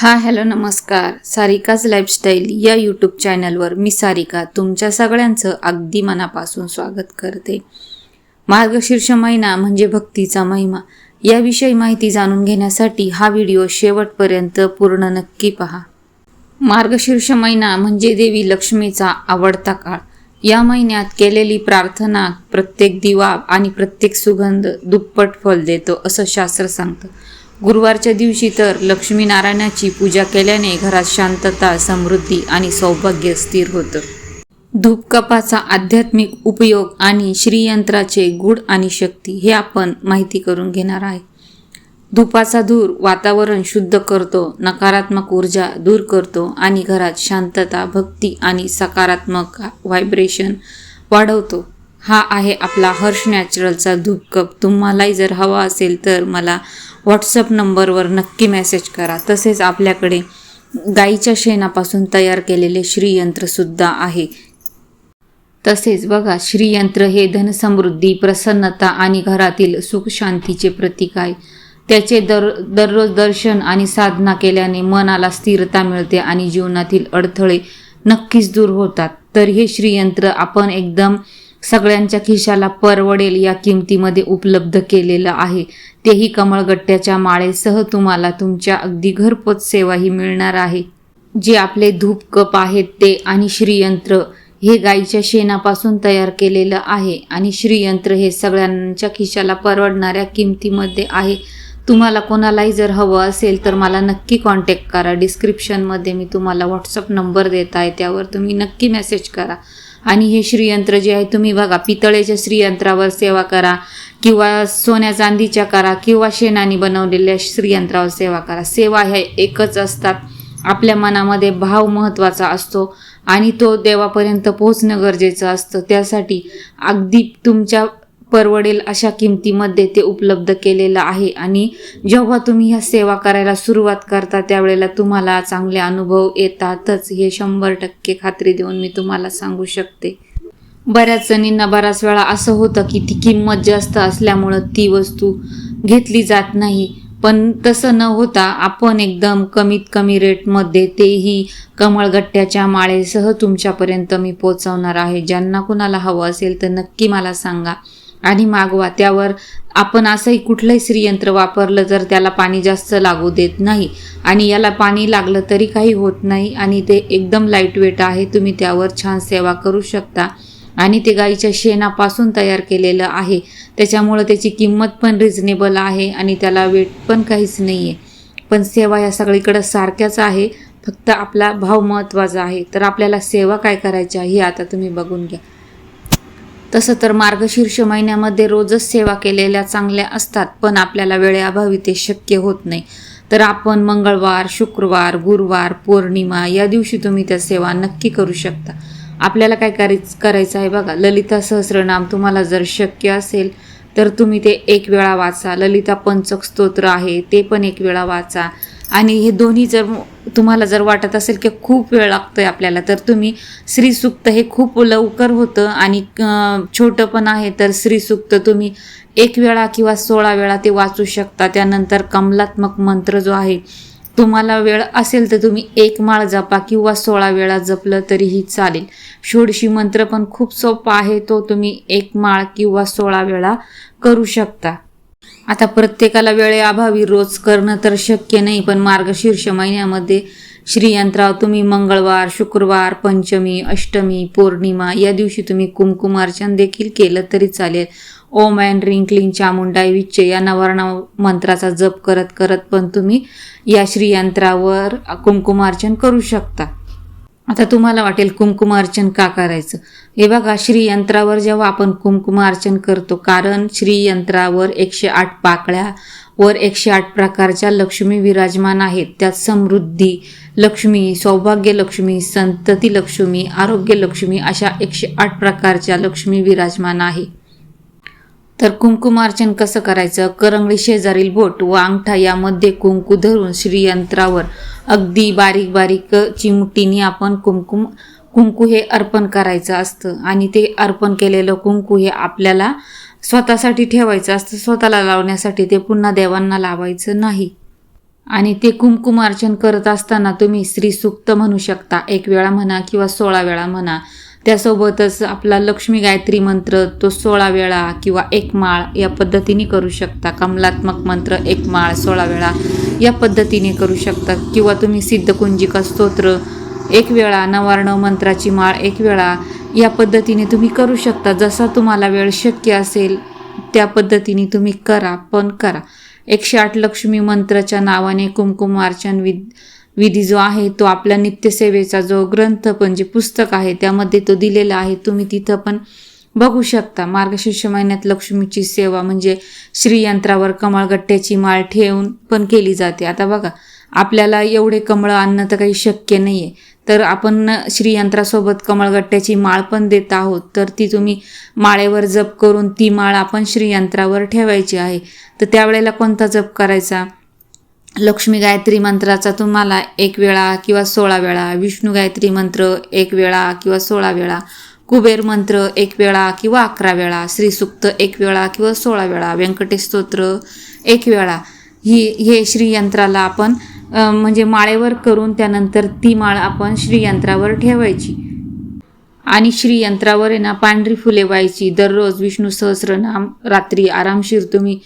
हा हॅलो नमस्कार. सारिकाज लाईफस्टाईल या यूट्यूब चॅनलवर मी सारिका तुमच्या सगळ्यांचं अगदी मनापासून स्वागत करते. मार्गशीर्ष महिना म्हणजे भक्तीचा महिमा. याविषयी माहिती जाणून घेण्यासाठी हा व्हिडिओ शेवटपर्यंत पूर्ण नक्की पहा. मार्गशीर्ष महिना म्हणजे देवी लक्ष्मीचा आवडता काळ. या महिन्यात केलेली प्रार्थना प्रत्येक दिवा आणि प्रत्येक सुगंध दुप्पट फल देतो असं शास्त्र सांगतं. गुरुवारच्या दिवशी तर लक्ष्मीनारायणाची पूजा केल्याने घरात शांतता समृद्धी आणि सौभाग्य स्थिर होतं. धूपकपाचा आध्यात्मिक उपयोग आणि श्रीयंत्राचे गुण आणि शक्ती हे आपण माहिती करून घेणार आहे. धूपाचा धूर वातावरण शुद्ध करतो नकारात्मक ऊर्जा दूर करतो आणि घरात शांतता भक्ती आणि सकारात्मक व्हायब्रेशन वाढवतो. हा आहे आपला हर्ष नॅचरलचा धूपकप. तुम्हालाही जर हवा असेल तर मला व्हॉट्सअप नंबरवर नक्की मेसेज करा. तसेच आपल्याकडे गाईच्या शेणापासून तयार केलेले श्रीयंत्रसुद्धा आहे. तसेच बघा श्रीयंत्र हे धनसमृद्धी प्रसन्नता आणि घरातील सुख शांतीचे प्रतीक आहे. त्याचे दर दररोज दर्शन आणि साधना केल्याने मनाला स्थिरता मिळते आणि जीवनातील अडथळे नक्कीच दूर होतात. तर हे श्रीयंत्र आपण एकदम सगळ्यांच्या खिशाला परवडेल या किमतीमध्ये उपलब्ध केलेलं आहे. तेही कमळगट्ट्याच्या माळेसह तुम्हाला तुमच्या अगदी घरपोच सेवाही मिळणार आहे. जे आपले धूप कप आहेत ते आणि श्रीयंत्र हे गाईच्या शेणापासून तयार केलेलं आहे आणि श्रीयंत्र हे सगळ्यांच्या खिशाला परवडणाऱ्या किमतीमध्ये आहे. तुम्हाला कोणालाही जर हवं असेल तर मला नक्की कॉन्टॅक्ट करा. डिस्क्रिप्शनमध्ये मी तुम्हाला व्हॉट्सअप नंबर देत आहे त्यावर तुम्ही नक्की मेसेज करा. आणि हे श्रीयंत्र जे आहे तुम्ही बघा पितळेच्या श्रीयंत्रावर सेवा करा किंवा सोन्या चांदीच्या करा किंवा शेणाने बनवलेल्या श्रीयंत्रावर सेवा करा. सेवा ह्या एकच असतात. आपल्या मनामध्ये भाव महत्त्वाचा असतो आणि तो देवापर्यंत पोहोचणं गरजेचं असतं. त्यासाठी अगदी तुमच्या परवडेल अशा किमतीमध्ये ते उपलब्ध केलेलं आहे. आणि जेव्हा तुम्ही ह्या सेवा करायला सुरुवात करता त्यावेळेला तुम्हाला चांगले अनुभव येतातच. हे शंभर टक्के खात्री देऊन मी तुम्हाला सांगू शकते. बऱ्याच जणींना बऱ्याच वेळा असं होतं की ती किंमत जास्त असल्यामुळं ती वस्तू घेतली जात नाही. पण तसं न होता आपण एकदम कमीत कमी रेटमध्ये तेही कमळगट्ट्याच्या माळेसह तुमच्यापर्यंत मी पोचवणार आहे. ज्यांना कुणाला हवं असेल तर नक्की मला सांगा. आणि मागवा. त्यावर आपण असंही कुठलंही श्रीयंत्र वापरलं जर त्याला पाणी जास्त लागू देत नाही. आणि याला पाणी लागलं तरी काही होत नाही आणि ते एकदम लाइट वेट आहे. तुम्ही त्यावर छान सेवा करू शकता. आणि ते गाईच्या शेणापासून तयार केलेलं आहे. त्याच्यामुळं त्याची किंमत पण रिझनेबल आहे आणि त्याला वेट पण काहीच नाही आहे पण सेवा या सगळीकडं सारख्याच आहे. फक्त आपला भाव महत्त्वाचा आहे. तर आपल्याला सेवा काय करायची आहे हे आता तुम्ही बघून घ्या. तसं तर मार्गशीर्ष महिन्यामध्ये रोजच सेवा केलेल्या चांगल्या असतात पण आपल्याला वेळेअभावी ते शक्य होत नाही. तर आपण मंगळवार शुक्रवार गुरुवार पौर्णिमा या दिवशी तुम्ही त्या सेवा नक्की करू शकता. आपल्याला काय करायचं करायचं आहे बघा ललिता सहस्रनाम तुम्हाला जर शक्य असेल तर तुम्ही ते एक वेळा वाचा. ललिता पंचक स्तोत्र आहे ते पण एक वेळा वाचा. आणि हे दोन्ही जर तुम्हाला जर वाटत असेल की खूप वेळ लागतोय आपल्याला तर तुम्ही श्रीसुक्त हे खूप लवकर होतं आणि छोटं पण आहे तर श्रीसुक्त तुम्ही एक वेळा किंवा सोळा वेळा ते वाचू शकता. त्यानंतर कमलात्मक मंत्र जो आहे तुम्हाला वेळ असेल तर तुम्ही एक माळ जपा किंवा सोळा वेळा जपलं तरीही चालेल. षोडशी मंत्र पण खूप सोपा आहे तो तुम्ही एक माळ किंवा सोळा वेळा करू शकता. आता प्रत्येकाला वेळेअभावी रोज करणं तर शक्य नाही पण मार्गशीर्ष महिन्यामध्ये श्रीयंत्राव तुम्ही मंगळवार शुक्रवार पंचमी अष्टमी पौर्णिमा या दिवशी तुम्ही कुमकुमार्चन देखील केलं तरी चालेल. ओम अँड रिंकलिंग चामुंडाई विच्चे या नवर्ण मंत्राचा जप करत करत पण तुम्ही या श्रीयंत्रावर कुमकुमार्चन करू शकता. आता तुम्हाला वाटेल कुमकुमार्चन का करायचं? हे बघा श्रीयंत्रावर जेव्हा आपण कुमकुमार्चन करतो कारण श्रीयंत्रावर एकशे आठ पाकळ्या वर एकशे आठ प्रकारच्या लक्ष्मी विराजमान आहेत. त्यात समृद्धी लक्ष्मी सौभाग्य लक्ष्मी संतती लक्ष्मी आरोग्य लक्ष्मी अशा एकशे आठ प्रकारच्या लक्ष्मी विराजमान आहे. तर कुंकुमार्चन कसं करायचं? करंगळी शेजारील बोट व अंगठा यामध्ये कुंकू धरून श्रीयंत्रावर अगदी बारीक बारीक चिमटीने आपण कुंकुम कुंकू हे अर्पण करायचं असतं. आणि ते अर्पण केलेलं कुंकू हे आपल्याला स्वतःसाठी ठेवायचं असतं. स्वतःला लावण्यासाठी ते पुन्हा देवांना लावायचं नाही. आणि ते कुंकुमार्चन करत असताना तुम्ही श्री सुक्त म्हणू शकता. एक वेळा म्हणा किंवा सोळा वेळा म्हणा. त्यासोबतच आपला लक्ष्मी गायत्री मंत्र तो सोळा वेळा किंवा एक माळ या पद्धतीने करू शकता. कमलात्मक मंत्र एक माळ सोळा वेळा या पद्धतीने करू शकता. किंवा तुम्ही सिद्धकुंजिका स्तोत्र एक वेळा नवार्ण मंत्राची माळ एक वेळा या पद्धतीने तुम्ही करू शकता. जसा तुम्हाला वेळ शक्य असेल त्या पद्धतीने तुम्ही करा पण करा. एकशे आठ लक्ष्मी मंत्राच्या नावाने कुंकुमार्चन विद विधी जो आहे तो आपल्या नित्यसेवेचा जो ग्रंथ पण जे पुस्तक आहे त्यामध्ये तो दिलेला आहे तुम्ही तिथं पण बघू शकता. मार्गशीर्ष महिन्यात लक्ष्मीची सेवा म्हणजे श्रीयंत्रावर कमळगट्ट्याची माळ ठेवून पण केली जाते. आता बघा आपल्याला एवढे कमळं आणणं तर काही शक्य नाही आहे तर आपण श्रीयंत्रासोबत कमळगट्ट्याची माळ पण देत आहोत. तर ती तुम्ही माळेवर जप करून ती माळ आपण श्रीयंत्रावर ठेवायची आहे. तर त्यावेळेला कोणता जप करायचा? लक्ष्मी गायत्री मंत्राचा तुम्हाला एक वेळा किंवा सोळा वेळा विष्णू गायत्री मंत्र एक वेळा किंवा सोळा वेळा कुबेर मंत्र एक वेळा किंवा अकरा वेळा श्रीसुक्त एक वेळा किंवा सोळा वेळा व्यंकटेश स्तोत्र एक वेळा. ही हे श्रीयंत्राला आपण म्हणजे माळेवर करून त्यानंतर ती माळ आपण श्रीयंत्रावर ठेवायची. आणि श्रीयंत्रावर आहे ना पांढरी फुले व्हायची. दररोज विष्णू सहस्रनाम रात्री आरामशीर तुम्ही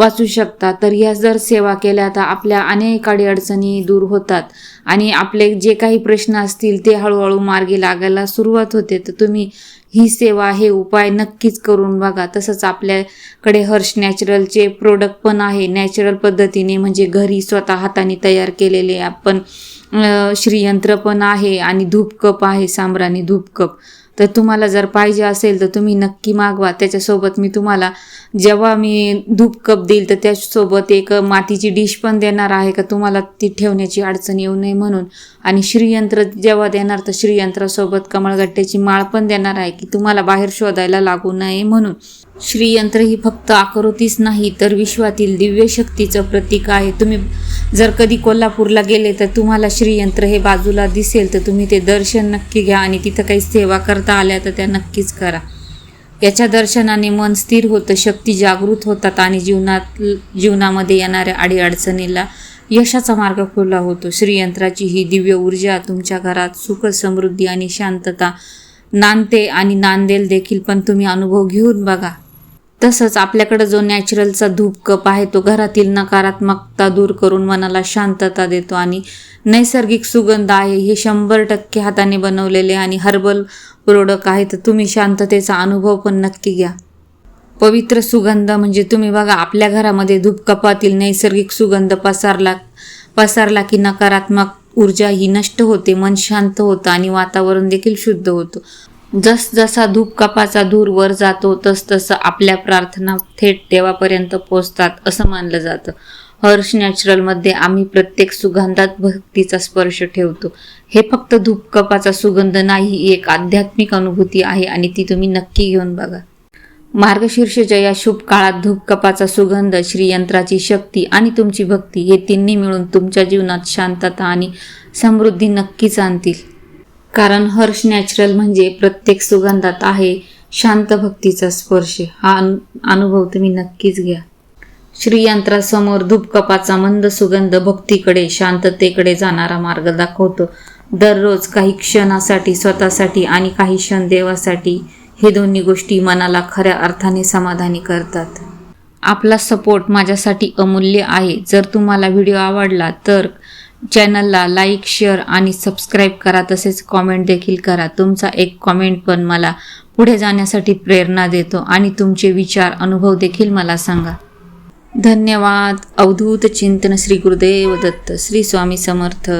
वाचू शकता तर या जर सेवा केल्या तर आपल्या अनेक अडीअडचणी दूर होतात. आणि आपले जे काही प्रश्न असतील ते हळूहळू मार्गी लागायला सुरुवात होते. तर तुम्ही ही सेवा हे उपाय नक्कीच करून बघा. तसंच आपल्याकडे हर्ष नॅचरलचे प्रोडक्ट पण आहे. नॅचरल पद्धतीने म्हणजे घरी स्वतः हाताने तयार केलेले आपण श्रीयंत्र पण आहे आणि धूप कप आहे सांबराने धूप कप तर तुम्हाला जर पाहिजे असेल तर तुम्ही नक्की मागवा. त्याच्यासोबत मी तुम्हाला जेव्हा मी धूप कप देईल तर त्यासोबत एक मातीची डिश पण देणार आहे का तुम्हाला ती ठेवण्याची अडचण येऊ नये म्हणून. आणि श्रीयंत्र जेव्हा देणार तर श्रीयंत्रासोबत कमळगट्ट्याची माळ पण देणार आहे की तुम्हाला बाहेर शोधायला लागू नये म्हणून. श्रीयंत्र ही फक्त आकृतीच नाही तर विश्वातील दिव्य शक्तीचं प्रतीक आहे. तुम्ही जर कधी कोल्हापूरला गेले तर तुम्हाला श्रीयंत्र हे बाजूला दिसेल तर तुम्ही ते दर्शन नक्की घ्या आणि तिथं काही सेवा करता आल्या तर त्या नक्कीच करा. याच्या दर्शनाने मन स्थिर होतं शक्ती जागृत होतात आणि जीवनात जीवनामध्ये येणाऱ्या अडीअडचणीला यशाचा मार्ग खुला होतो. श्रीयंत्राची ही दिव्य ऊर्जा तुमच्या घरात सुख समृद्धी आणि शांतता नांदते आणि नांदेल देखील पण तुम्ही अनुभव घेऊन बघा. तसंच आपल्याकडं जो नॅचरलचा धूप कप आहे तो घरातील नकारात्मकता दूर करून मनाला शांतता देतो आणि नैसर्गिक सुगंध आहे हे शंभर टक्के हाताने बनवलेले आणि हर्बल प्रोडक्ट आहे तर तुम्ही शांततेचा अनुभव पण नक्की घ्या. पवित्र सुगंध म्हणजे तुम्ही बघा आपल्या घरामध्ये धूपकपातील नैसर्गिक सुगंध पसारला पसारला की नकारात्मक ऊर्जा ही नष्ट होते मन शांत होतं आणि वातावरण देखील शुद्ध होतं. जसजसा धूप कपाचा धूर वर जातो तसतसं आपल्या प्रार्थना थेट देवापर्यंत पोचतात असं मानलं जातं. हर्ष नॅचरलमध्ये आम्ही प्रत्येक सुगंधात भक्तीचा स्पर्श ठेवतो. हे फक्त धूप कपाचा सुगंध नाही ही एक आध्यात्मिक अनुभूती आहे आणि ती तुम्ही नक्की घेऊन बघा. मार्गशीर्षच्या या शुभ काळात धूप कपाचा सुगंध श्रीयंत्राची शक्ती आणि तुमची भक्ती हे तिन्ही मिळून तुमच्या जीवनात शांतता आणि समृद्धी नक्कीच आणतील. कारण हर्ष नॅचरल म्हणजे प्रत्येक सुगंधात आहे शांत भक्तीचा स्पर्श. हा अनु अनुभव तुम्ही नक्कीच घ्या. श्रीयंत्रासमोर धूपकपाचा मंद सुगंध भक्तीकडे शांततेकडे जाणारा मार्ग दाखवतो. दररोज काही क्षणासाठी स्वतःसाठी आणि काही क्षण देवासाठी हे दोन्ही गोष्टी मनाला खऱ्या अर्थाने समाधानी करतात. आपला सपोर्ट माझ्यासाठी अमूल्य आहे. जर तुम्हाला व्हिडिओ आवडला तर चॅनलला लाईक शेअर आणि सबस्क्राईब करा तसेच कॉमेंट देखील करा. तुमचा एक कॉमेंट पण मला पुढे जाण्यासाठी प्रेरणा देतो आणि तुमचे विचार अनुभव देखील मला सांगा. धन्यवाद. अवधूत चिंतन श्री गुरुदेव दत्त. श्री स्वामी समर्थ.